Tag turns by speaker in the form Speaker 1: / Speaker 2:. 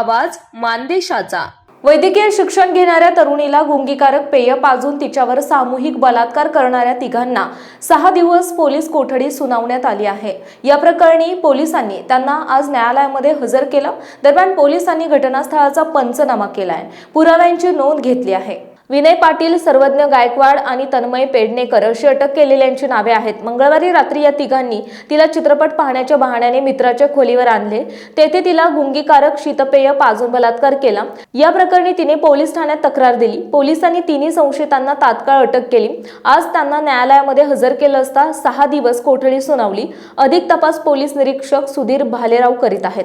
Speaker 1: आवाज मानदेशाचा.
Speaker 2: वैद्यकीय शिक्षण घेणाऱ्या तरुणीला गुंगीकारक पेय पाजून तिच्यावर सामूहिक बलात्कार करणाऱ्या तिघांना सहा दिवस पोलीस कोठडी सुनावण्यात आली आहे. या प्रकरणी पोलिसांनी त्यांना आज न्यायालयामध्ये हजर केलं. दरम्यान पोलिसांनी घटनास्थळाचा पंचनामा केलाय. पुराव्यांची नोंद घेतली आहे. विनय पाटील सर्वज्ञ गायकवाड आणि तन्मय पेडणेकर अशी अटक केलेल्यांची नावे आहेत. मंगळवारी रात्री या तिघांनी तिला चित्रपट पाहण्याच्या बहाण्याने मित्राच्या खोलीवर आणले. तेथे तिला गुंगीकारक शीतपेय पाजून बलात्कार केला. या प्रकरणी तिने पोलीस ठाण्यात तक्रार दिली. पोलिसांनी तिन्ही संशयितांना तात्काळ अटक केली. आज त्यांना न्यायालयामध्ये हजर केलं असता सहा दिवस कोठडी सुनावली. अधिक तपास पोलीस निरीक्षक सुधीर भालेराव करीत आहेत.